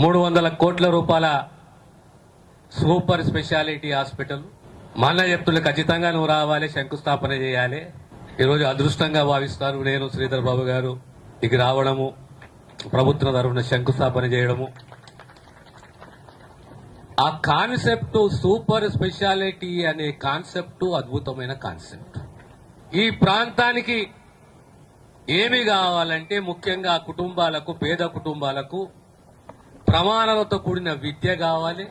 మూడు వందల కోట్ల రూపాయల సూపర్ స్పెషాలిటీ హాస్పిటల్. మళ్ళా అన్న చెప్తుండే ఖచ్చితంగా నువ్వు రావాలి శంకుస్థాపన చేయాలి. ఈరోజు అదృష్టంగా భావిస్తాను నేను శ్రీధర్ బాబు గారు. ఇక రావడము ప్రభుత్వం తరఫున శంకుస్థాపన చేయడము. ఆ కాన్సెప్ట్ సూపర్ స్పెషాలిటీ అనే కాన్సెప్ట్ అద్భుతమైన కాన్సెప్ట్. ఈ ప్రాంతానికి ఏమి కావాలంటే ముఖ్యంగా ఆ కుటుంబాలకు పేద కుటుంబాలకు ప్రమాణాలతో కూడిన విద్య కావాలి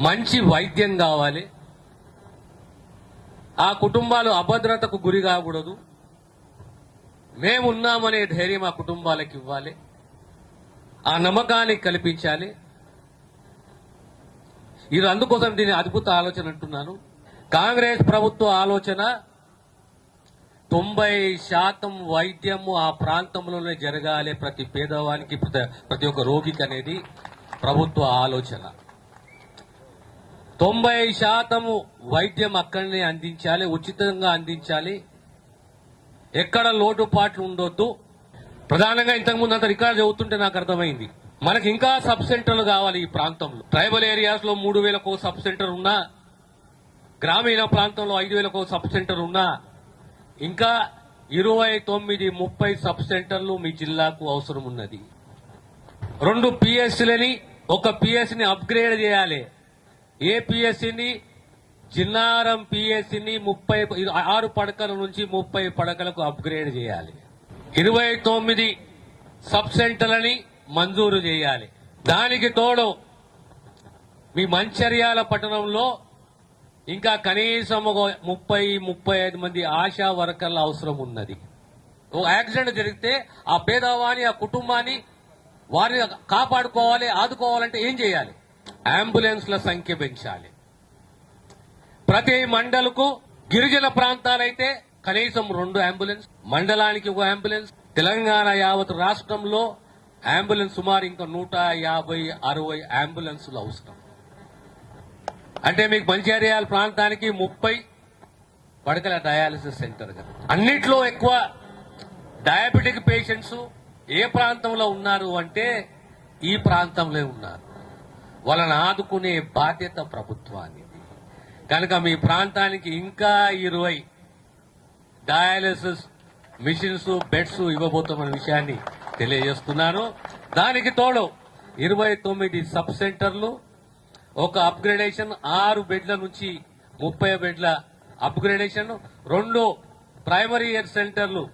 మంచి వైద్యం కావాలి. ఆ కుటుంబాలు అభద్రతకు గురి కాకూడదు. మేమున్నామనే ధైర్యం ఆ కుటుంబాలకు ఇవ్వాలి. ఆ నమ్మకాన్ని కల్పించాలి. ఇది అందుకోసం దీని అద్భుత ఆలోచన అంటున్నాను. కాంగ్రెస్ ప్రభుత్వ ఆలోచన తొంభై శాతం వైద్యము ఆ ప్రాంతంలోనే జరగాలి ప్రతి పేదవానికి ప్రతి ప్రతి ఒక్క రోగికి అనేది ప్రభుత్వ ఆలోచన. తొంభై శాతము వైద్యం అక్కడనే అందించాలి ఉచితంగా అందించాలి. ఎక్కడ లోటుపాట్లు ఉండొద్దు. ప్రధానంగా ఇంతకుముందు అంత రికార్డు చదువుతుంటే నాకు అర్థమైంది. మనకి ఇంకా సబ్ సెంటర్లు కావాలి ఈ ప్రాంతంలో. ట్రైబల్ ఏరియాస్లో మూడు వేలకు సబ్ సెంటర్ ఉన్నా గ్రామీణ ప్రాంతంలో ఐదు వేలకు సబ్ సెంటర్ ఉన్నా ఇంకా ఇరవై తొమ్మిది ముప్పై సబ్ సెంటర్లు మీ జిల్లాకు అవసరం ఉన్నది రెండు పిఎస్సీలని ఒక పిఎస్సిని అప్గ్రేడ్ చేయాలి. ఏ పిఎస్సిని? జిన్నారం పిఎస్సిని ముప్పై ఆరు పడకల నుంచి ముప్పై పడకలకు అప్గ్రేడ్ చేయాలి. ఇరవై తొమ్మిది సబ్ సెంటర్లని మంజూరు చేయాలి. దానికి తోడు మీ మంచర్యాల పట్టణంలో ఇంకా కనీసం ఒక ముప్పై ముప్పై ఐదు మంది ఆశా వర్కర్ల అవసరం ఉన్నది. ఓ యాక్సిడెంట్ జరిగితే ఆ పేదవాని ఆ కుటుంబాన్ని వారిని కాపాడుకోవాలి ఆదుకోవాలంటే ఏం చేయాలి? అంబులెన్స్ల సంఖ్య పెంచాలి. ప్రతి మండలకు గిరిజన ప్రాంతాలైతే కనీసం రెండు అంబులెన్స్ మండలానికి ఒక అంబులెన్స్ తెలంగాణ యావత్ రాష్ట్రంలో అంబులెన్స్ సుమారు ఇంకా నూట యాభై అరవై అంబులెన్సులు అవసరం. అంటే మీకు మంచిర్యాల ప్రాంతానికి ముప్పై పడకల డయాలసిస్ సెంటర్ కదా. అన్నిట్లో ఎక్కువ డయాబెటిక్ పేషెంట్స్ ఏ ప్రాంతంలో ఉన్నారు అంటే ఈ ప్రాంతంలో ఉన్నారు. వాళ్ళని ఆదుకునే బాధ్యత ప్రభుత్వానికి కనుక మీ ప్రాంతానికి ఇంకా ఇరవై డయాలసిస్ మిషన్స్ బెడ్స్ ఇవ్వబోతున్న విషయాన్ని తెలియజేస్తున్నాను. దానికి తోడు ఇరవై తొమ్మిది సబ్ సెంటర్లు ఒక అప్గ్రేడేషన్ ఆరు బెడ్ల నుంచి ముప్పై బెడ్ల అప్గ్రేడేషన్ రెండు ప్రైమరీ హెల్త్ సెంటర్లు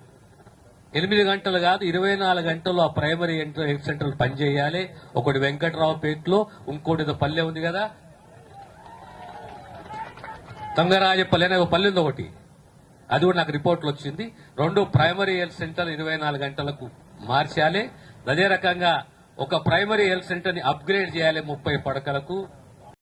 ఎనిమిది గంటలు కాదు ఇరవై నాలుగు గంటలు ఆ ప్రైమరీ హెల్త్ సెంటర్లు పనిచేయాలి. ఒకటి వెంకట్రావుపేటలో ఇంకోటి ఏదో పల్లె ఉంది కదా. తంగరాజపల్లి అనే ఒక పల్లె ఉంది ఒకటి. అది కూడా నాకు రిపోర్ట్లు వచ్చింది. రెండు ప్రైమరీ హెల్త్ సెంటర్లు ఇరవై నాలుగు గంటలకు మార్చాలి. అదే రకంగా ఒక ప్రైమరీ హెల్త్ సెంటర్ని అప్గ్రేడ్ చేయాలి ముప్పై పడకలకు.